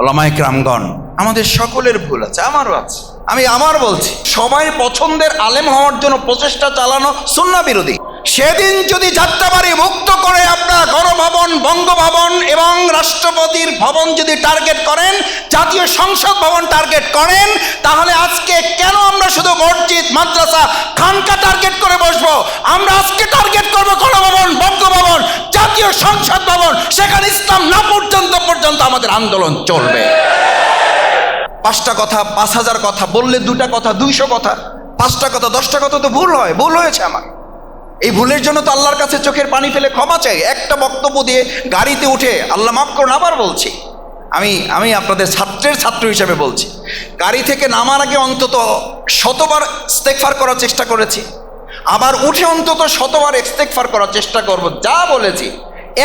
ওলামাইক রামগণ আমাদের সকলের ভুল আছে, আমারও আছে। আমি আমার বলছি, সবাই পছন্দের আলেম হওয়ার জন্য প্রচেষ্টা চালানো সুন্না বিরোধী। সেদিন যদি যাত্রাবাড়ি মুক্ত করে আপনার গণভবন, বঙ্গভবন এবং রাষ্ট্রপতির ভবন যদি টার্গেট করেন, জাতীয় সংসদ ভবন টার্গেট করেন, তাহলে আজকে কেন আমরা শুধু মসজিদ, মাদ্রাসা, খানকা টার্গেট করে বসবো? আমরা আজকে টার্গেট করব গণভবন, বঙ্গভবন, জাতীয় সংসদ ভবন, সেখানে ইসলাম না পর্যন্ত আমাদের আন্দোলন চলবে। পাঁচটা কথা, পাঁচ হাজার কথা, বললে দুটা কথা, দুইশো কথা, পাঁচটা কথা, দশটা কথা তো ভুল হয়, ভুল হয়েছে আমার। এই ভুলের জন্য তো আল্লাহর কাছে চোখের পানি ফেলে ক্ষমা চাই। একটা বক্তব্য দিয়ে গাড়িতে উঠে আল্লাহ মাফ করুন, আবার বলছি। আমি আমি আপনাদের ছাত্রের ছাত্র হিসেবে বলছি। গাড়ি থেকে নামার আগে অন্তত শতবার ইস্তেকফার করার চেষ্টা করেছি। আবার উঠে অন্তত শতবার ইস্তেকফার করার চেষ্টা করব, যা বলেছি।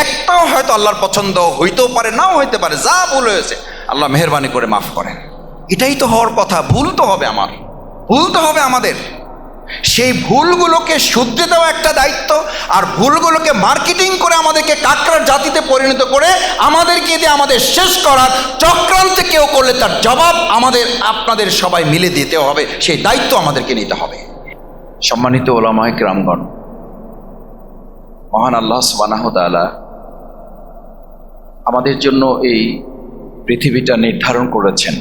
একটাও হয়তো আল্লাহর পছন্দ হইতেও পারে, নাও হইতে পারে, যা ভুল হয়েছে, আল্লাহ মেহরবানি করে মাফ করেন। এটাই তো হওয়ার কথা, ভুল তো হবে আমার, ভুল তো হবে আমাদের। সেই ভুলগুলোকে শুধরে দেওয়া একটা দায়িত্ব, আর ভুলগুলোকে মার্কেটিং করে আমাদেরকে কাকড়ার জাতিতে পরিণত করে আমাদেরকে দিয়ে আমাদের শেষ করার চক্রান্তে কেউ করলে তার জবাব আমাদের, আপনাদের সবাই মিলে দিতে হবে, সেই দায়িত্ব আমাদেরকে নিতে হবে। সম্মানিত ওলামায় রামগণ মহান আল্লাহ সুবানাহ তাআলা আমাদের জন্য এই পৃথিবীটা নির্ধারণ করেছেন।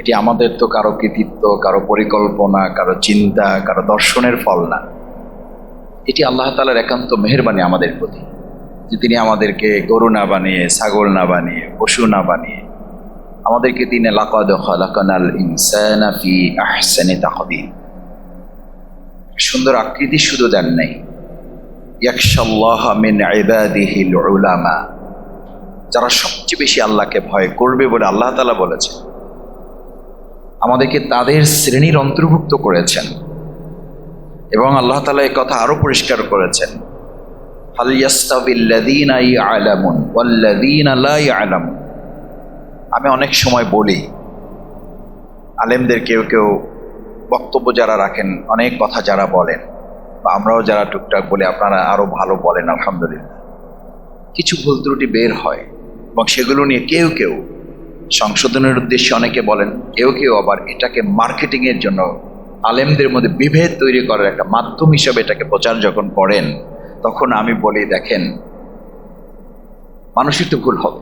এটি আমাদের তো কারও কৃতিত্ব, কারও পরিকল্পনা, কারও চিন্তা, কারও দর্শনের ফল না। এটি আল্লাহ তালার একান্ত মেহরবানি আমাদের প্রতি। যে তিনি আমাদেরকে গরু না বানিয়ে, ছাগল না বানিয়ে, পশু না বানিয়ে, আমাদেরকে তিনি লাকাদ সুন্দর আকৃতি শুধু দেন নাই। ইয়াকশাল্লাহ মিন যারা সবচেয়ে বেশি আল্লাহকে ভয় করবে বলে আল্লাহ তালা বলেছেন, আমাদেরকে তাদের শ্রেণির অন্তর্ভুক্ত করেছেন এবং আল্লাহ তালা এই কথা আরও পরিষ্কার করেছেন। আমি অনেক সময় বলি, আলেমদের কেউ কেউ বক্তব্য যারা রাখেন, অনেক কথা যারা বলেন, বা আমরাও যারা টুকটাক বলি, আপনারা আরও ভালো বলেন, আলহামদুলিল্লাহ। কিছু ভুল ত্রুটি বের হয়। এবং সেগুলো নিয়ে কেউ কেউ সংশোধনের উদ্দেশ্যে অনেকে বলেন, কেউ কেউ আবার এটাকে মার্কেটিং এর জন্য আলেমদের মধ্যে বিভেদ তৈরি করার একটা মাধ্যম হিসাবে এটাকে প্রচার যখন করেন, তখন আমি বলি, দেখেন, মানুষের তো ভুল হবে।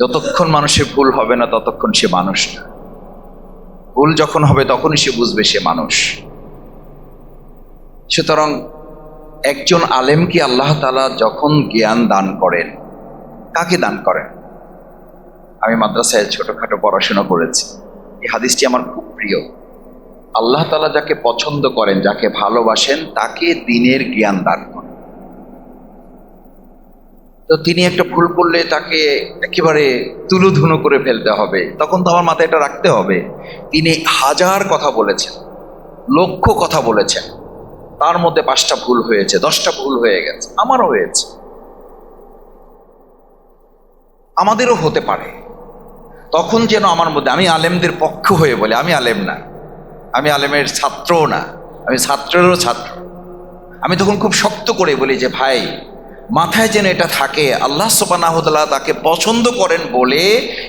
যতক্ষণ মানুষের ভুল হবে না, ততক্ষণ সে মানুষ না। ভুল যখন হবে, তখনই সে বুঝবে সে মানুষ। সুতরাং একজন আলেমকে আল্লাহ তালা যখন জ্ঞান দান করেন কাকে দান করেন? আমি মাদ্রাসায় ছোটখাটো পড়াশোনা করেছি। এই হাদিসটি আমার খুব প্রিয়। আল্লাহ তালা যাকে পছন্দ করেন, যাকে ভালোবাসেন, তাকে দিনের জ্ঞান দান করেন। তো তিনি একটা ভুল করলে তাকে একেবারে তুলুধুনো করে ফেলতে হবে। তখন তো আমার মাথায় এটা রাখতে হবে। তিনি হাজার কথা বলেছেন, লক্ষ কথা বলেছেন। তার মধ্যে পাঁচটা ভুল হয়েছে, দশটা ভুল হয়ে গেছে, আমারও হয়েছে। আমাদেরও হতে পারে। তখন যেন আমার মধ্যে, আমি আলেমদের পক্ষ হয়ে বলি, আমি আলেম না। আমি আলেমের ছাত্রও না। আমি ছাত্রেরও ছাত্র। আমি তখন খুব শক্ত করে বলি যে, ভাই, মাথায় যেন এটা থাকে, আল্লাহ সোপানাহতাল্লাহ তাকে পছন্দ করেন বলে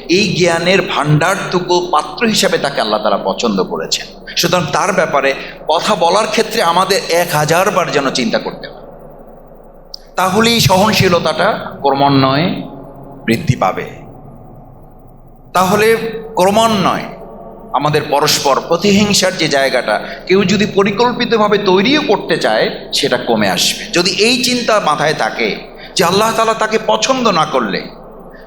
এই জ্ঞানের ভাণ্ডারটুকু পাত্র হিসাবে তাকে আল্লাহ তারা পছন্দ করেছেন। সুতরাং তার ব্যাপারে কথা বলার ক্ষেত্রে আমাদের এক হাজার বার যেন চিন্তা করতে হয়। তাহলেই সহনশীলতাটা ক্রমান্বয়ে বৃদ্ধি পাবে। তাহলে ক্রমান্বয়ে আমাদের পরস্পর প্রতিহিংসার যে জায়গাটা, কেউ যদি পরিকল্পিতভাবে তৈরিও করতে চায়, সেটা কমে আসবে। যদি এই চিন্তা মাথায় থাকে যে আল্লাহ তালা তাকে পছন্দ না করলে,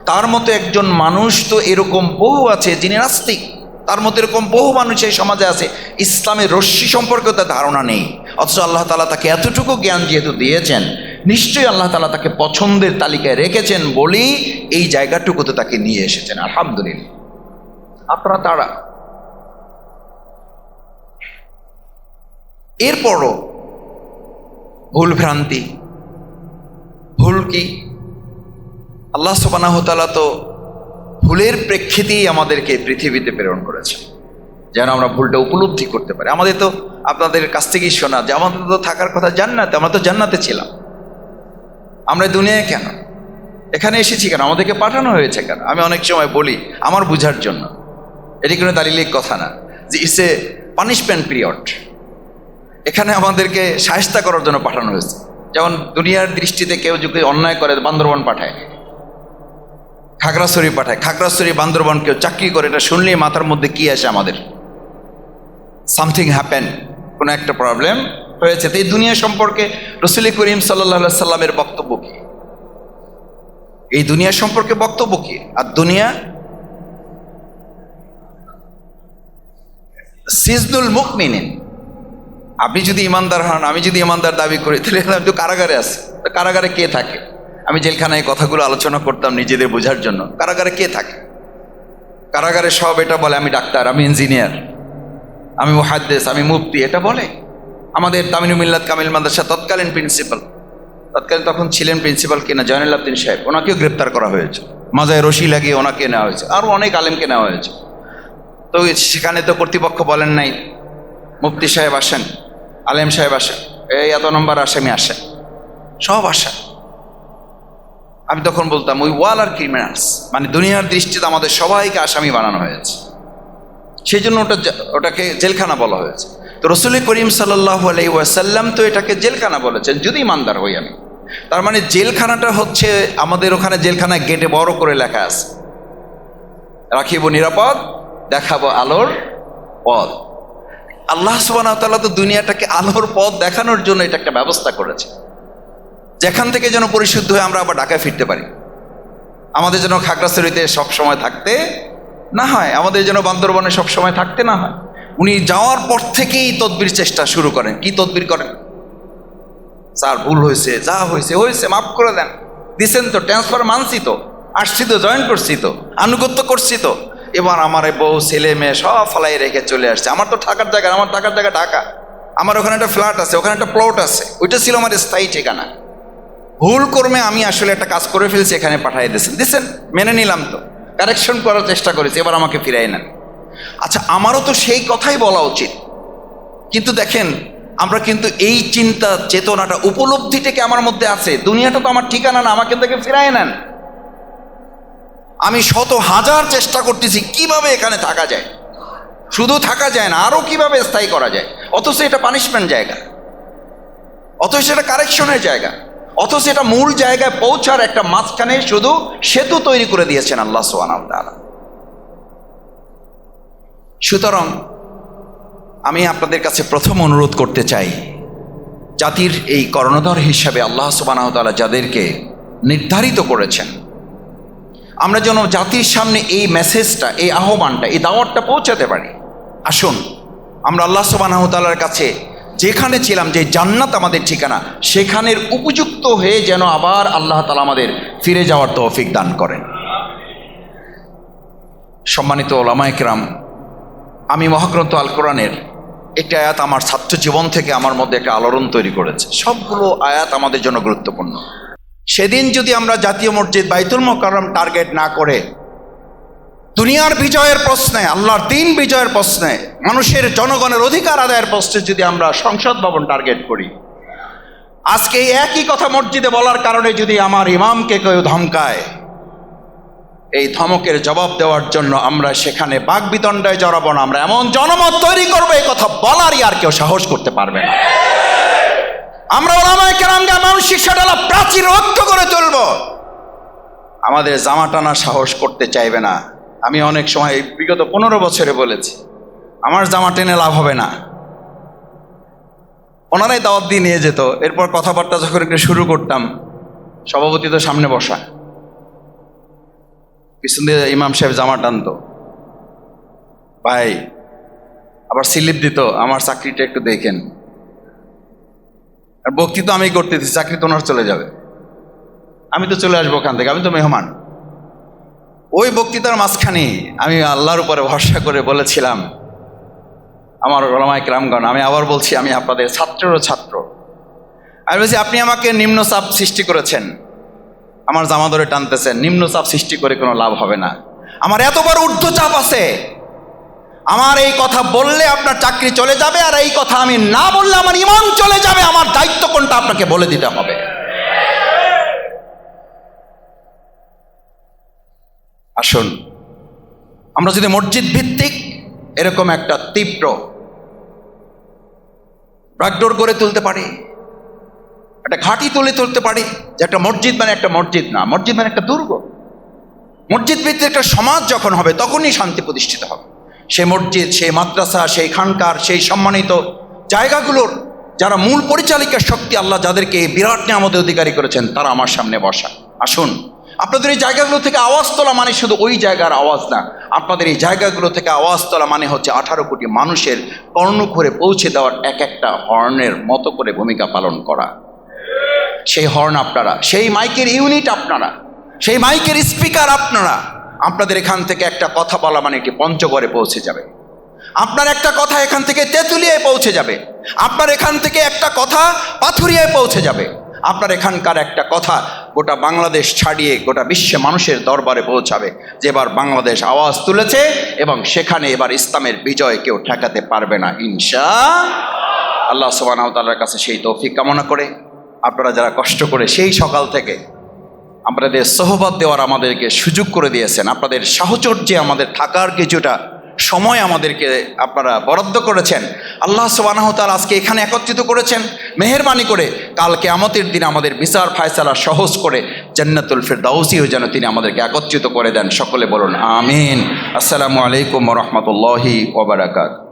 তার মতো একজন মানুষ তো এরকম বহু আছে যিনি নাস্তিক, তার মতো এরকম বহু মানুষ এই সমাজে আছে, ইসলামের রশ্মি সম্পর্কেও তার ধারণা নেই। অথচ আল্লাহ তালা তাকে এতটুকু জ্ঞান যেহেতু দিয়েছেন নিশ্চয়ই আল্লাহ তালা তাকে পছন্দের তালিকায় রেখেছেন বলেই এই জায়গাটুকুতে তাকে নিয়ে এসেছেন, আলহামদুলিল্লাহ। আপনারা তারা? এরপরও ভুল ভ্রান্তি, ভুল কি? আল্লাহ সবানাহতালা তো ভুলের প্রেক্ষিতেই আমাদেরকে পৃথিবীতে প্রেরণ করেছেন, যেন আমরা ভুলটা উপলব্ধি করতে পারি। আমাদের তো আপনাদের কাছ থেকেই শোনা, যে আমাদের তো থাকার কথা জান্নাতে, আমরা তো জান্নাতে ছিলাম। আমরা দুনিয়ায় কেন? এখানে এসেছি কেন? আমাদেরকে পাঠানো হয়েছে কেন? আমি অনেক সময় বলি, আমার বুঝার জন্য। এটি কোনো দালিলিক কথা না। যে ইটস এ পানিশমেন্ট পিরিয়ড এখানে আমাদেরকে সাহেস্তা করার জন্য পাঠানো হয়েছে। যেমন দুনিয়ার দৃষ্টিতে কেউ যদি অন্যায় করে, বান্দরবান পাঠায়। খাগড়াছড়ি পাঠায়। খাগড়াছড়ি, বান্দরবান কেউ চাকরি করে, এটা শুনলেই মাথার মধ্যে কি আসে আমাদের? সামথিং হ্যাপেন কোনো একটা প্রবলেম হয়েছে। তো এই দুনিয়া সম্পর্কে রসুল করিম সাল্লাহ সাল্লামের বক্তব্য কি? এই দুনিয়া সম্পর্কে বক্তব্য কি? আর দুনিয়া? সিজনুল মুকমিনিন। আপনি যদি ইমানদার হন, আমি যদি ইমানদার দাবি করি, তাহলে তো কারাগারে আছি। তো কারাগারে কে থাকে? আমি জেলখানায় কথাগুলো আলোচনা করতাম নিজেদের বোঝার জন্য। কারাগারে কে থাকে? কারাগারে সব এটা বলে, আমি ডাক্তার, আমি ইঞ্জিনিয়ার, আমি মুহাদ্দেস, আমি মুফতি, এটা বলে? আমাদের তামিনু মিল্লাত কামিল মাদ্রাসা তৎকালীন প্রিন্সিপাল। তৎকালীন তখন ছিলেন প্রিন্সিপাল কিনা জয়নুল আবদিন সাহেব। ওনাকেও গ্রেপ্তার করা হয়েছে। মাজায় রশি লাগিয়ে ওনাকে নেওয়া হয়েছে। আরও অনেক আলেমকে নেওয়া হয়েছে। তো সেখানে তো কর্তৃপক্ষ বলেন নাই, মুফতি সাহেব আসেন, আলেম সাহেব আসেন, এই এত নম্বর আসামি আসেন। সব আসেন। আমি তখন বলতাম, ওই ওয়াল আর ক্রিমিনালস মানে দুনিয়ার দৃষ্টিতে আমাদের সবাইকে আসামি বানানো হয়েছে। সেই জন্য ওটা ওটাকে জেলখানা বলা হয়েছে। তো রসুল করিম সাল্লাহ আলাই ওয়াসাল্লাম তো এটাকে জেলখানা বলেছেন, যদি ইমানদার হই আমি। তার মানে জেলখানাটা হচ্ছে আমাদের ওখানে জেলখানা গেটে বড় করে লেখা আছে। রাখিব নিরাপদ, দেখাবো আলোর পথ। আল্লাহ সুবাহ তাআলা তো দুনিয়াটাকে আলোর পথ দেখানোর জন্য এটা একটা ব্যবস্থা করেছে। যেখান থেকে যেন পরিশুদ্ধ হয়ে আমরা আবার ঢাকায় ফিরতে পারি। আমাদের যেন খাগড়াছড়িতে সব সময় থাকতে না হয়, আমাদের যেন বান্দরবনে সব সময় থাকতে না হয়। উনি যাওয়ার পর থেকেই তদবির চেষ্টা শুরু করেন। কি তদবির করেন? স্যার, ভুল হয়েছে, যা হয়েছে হয়েছে, মাফ করে দেন। দিছেন তো ট্রান্সফার মানছি তো। আসছি তো জয়েন করছি তো, আনুগত্য করছি তো। এবার আমার বউ, ছেলে, মেয়ে সব ফলাই রেখে চলে আসছে। আমার তো থাকার জায়গা আমার থাকার জায়গা ঢাকা। আমার ওখানে একটা ফ্ল্যাট আছে, ওখানে একটা প্লট আছে। ওইটা ছিল আমার স্থায়ী ঠিকানা। ভুল কর্মে আমি আসলে একটা কাজ করে ফেলছি, এখানে পাঠিয়ে দিয়েছেন। দিছেন, মেনে নিলাম তো। কারেকশন করার চেষ্টা করেছি, এবার আমাকে ফিরাই নেন। আচ্ছা আমারও তো সেই কথাই বলা উচিত। কিন্তু দেখেন, আমরা কিন্তু এই চিন্তা চেতনাটা, উপলব্ধিটাকে আমার মধ্যে আছে। দুনিয়াটা তো আমার ঠিকানা না, আমাকে থেকে ফিরাই নেন। আমি শত হাজার চেষ্টা করতেছি, কীভাবে এখানে থাকা যায়? শুধু থাকা যায় না আরও কীভাবে স্থায়ী করা যায়? অথচ এটা পানিশমেন্ট জায়গা। অথচ এটা কারেকশনের জায়গা। অথচ এটা মূল জায়গায় পৌঁছার একটা মাঝখানে শুধু সেতু তৈরি করে দিয়েছেন আল্লাহ সোয়ানাম তাআলা। সুতরাং আমি আপনাদের কাছে প্রথম অনুরোধ করতে চাই, জাতির এই কর্ণধর হিসাবে আল্লাহ সুবানাহতালা যাদেরকে নির্ধারিত করেছেন, আমরা যেন জাতির সামনে এই মেসেজটা এই আহ্বানটা, এই দাওয়াতটা পৌঁছাতে পারি। আসুন, আমরা আল্লাহ সুবানাহতালার কাছে যেখানে ছিলাম, যে জান্নাত আমাদের ঠিকানা, সেখানের উপযুক্ত হয়ে যেন আবার আল্লাহ তালা আমাদের ফিরে যাওয়ার তৌফিক দান করেন। সম্মানিত ওলামাইকরাম আমি মহাগ্রন্থ আল কোরআনের একটি আয়াত আমার ছাত্র জীবন থেকে আমার মধ্যে একটা আলোড়ন তৈরি করেছে। সবগুলো আয়াত আমাদের জন্য গুরুত্বপূর্ণ। সেদিন যদি আমরা জাতীয় মসজিদ বাইতুল মোকাররম টার্গেট না করে, দুনিয়ার বিজয়ের প্রশ্নে, আল্লাহর দিন বিজয়ের প্রশ্নে, মানুষের জনগণের অধিকার আদায়ের প্রশ্নে যদি আমরা সংসদ ভবন টার্গেট করি, আজকে একই কথা মসজিদে বলার কারণে যদি আমার ইমামকে কেউ ধমকায় এই ধমকের জবাব দেওয়ার জন্য আমরা সেখানে বাঘ বিতণ্ডায় জড়াবো না। আমরা এমন জনমত তৈরি করব, এই কথা বলারই আর কেউ সাহস করতে পারবে না। আমরা ওলামায় কেরামকে মানসিক সাডালা প্রাচীর ঐক্য করে তুলব। আমাদের জামা টানা সাহস করতে চাইবে না। আমি অনেক সময় বিগত পনেরো বছরে বলেছি, আমার জামা টেনে লাভ হবে না। ওনারাই দাওয়াত দিয়ে নিয়ে যেত। এরপর কথাবার্তা যখন শুরু করতাম, সভাপতি তো সামনে বসা। পিছন দিয়ে ইমাম সাহেব জামা টানতো। ভাই, আবার স্লিপ দিত, আমার চাকরিটা একটু দেখেন। আর বক্তৃতা আমি করতে দিচ্ছি চাকরি তো ওনার চলে যাবে। আমি তো চলে আসব ওখান থেকে, আমি তো মেহমান। ওই বক্তৃতার মাঝখানে আমি আল্লাহর উপরে ভরসা করে বলেছিলাম, আমার রমায় রামগণ আমি আবার বলছি, আমি আপনাদের ছাত্রেরও ছাত্র। আমি বলছি, আপনি আমাকে নিম্ন চাপ সৃষ্টি করেছেন। আমার জামা ধরে টানতেছেন নিম্ন চাপ সৃষ্টি করে কোনো লাভ হবে না। আমার এত বড় ঊর্ধ্ব চাপ আছে। আমার এই কথা বললে আপনার চাকরি চলে যাবে আর এই কথা আমি না বললে আমার ইমান চলে যাবে। আমার দায়িত্ব কোনটা আপনাকে বলে দিতে হবে? আসুন, আমরা যদি মসজিদ ভিত্তিক এরকম একটা তীব্র ব্রাকডোর করে তুলতে পারি একটা ঘাঁটি তুলে তুলতে পারি যে একটা মসজিদ মানে একটা মসজিদ না, মসজিদ মানে একটা দুর্গ। মসজিদ ভিত্তিক একটা সমাজ যখন হবে, তখনই শান্তি প্রতিষ্ঠিত হবে। সেই মসজিদ, সেই মাদ্রাসা, সেই খানকার, সেই সম্মানিত জায়গাগুলোর যারা মূল পরিচালিকার শক্তি আল্লাহ যাদেরকে এই বিরাট নিয়ামতের অধিকারী করেছেন, তারা আমার সামনে বসা। আসুন, আপনাদের এই জায়গাগুলো থেকে আওয়াজ তোলা মানে শুধু ওই জায়গার আওয়াজ না, আপনাদের এই জায়গাগুলো থেকে আওয়াজ তোলা মানে হচ্ছে আঠারো কোটি মানুষের কর্ণ করে পৌঁছে দেওয়ার এক একটা হর্নের মতো করে ভূমিকা পালন করা। সেই হর্ন আপনারা, সেই মাইকের ইউনিট আপনারা, সেই মাইকের স্পিকার আপনারা, আপনাদের এখান থেকে একটা কথা বলা মানে এটি পঞ্চগড়ে পৌঁছে যাবে। আপনার একটা কথা এখান থেকে তেঁতুলিয়ায় পৌঁছে যাবে। আপনার এখান থেকে একটা কথা পাথুরিয়ায় পৌঁছে যাবে। আপনার এখানকার একটা কথা গোটা বাংলাদেশ ছাড়িয়ে গোটা বিশ্বে মানুষের দরবারে পৌঁছাবে। যে এবার বাংলাদেশ আওয়াজ তুলেছে এবং সেখানে এবার ইসলামের বিজয় কেউ ঠেকাতে পারবে না, ইনশা আল্লাহ সোবানার কাছে সেই তৌফিক কামনা করে। আপনারা যারা কষ্ট করে সেই সকাল থেকে আপনাদের সহবত দেওয়ার আমাদেরকে সুযোগ করে দিয়েছেন, আপনাদের সাহচর্যে আমাদের থাকার কিছুটা সময় আমাদেরকে আপনারা বরাদ্দ করেছেন। আল্লাহ সুবানাহতাল আজকে এখানে একত্রিত করেছেন। মেহরবানি করে কালকে আমতের দিন আমাদের বিচার ফায়সালা সহজ করে জান্নাতুল ফিরদাউসিও যেন তিনি আমাদেরকে একত্রিত করে দেন। সকলে বলুন, আমিন। আসসালামু আলাইকুম রহমতুল্লাহি ওবরাকাত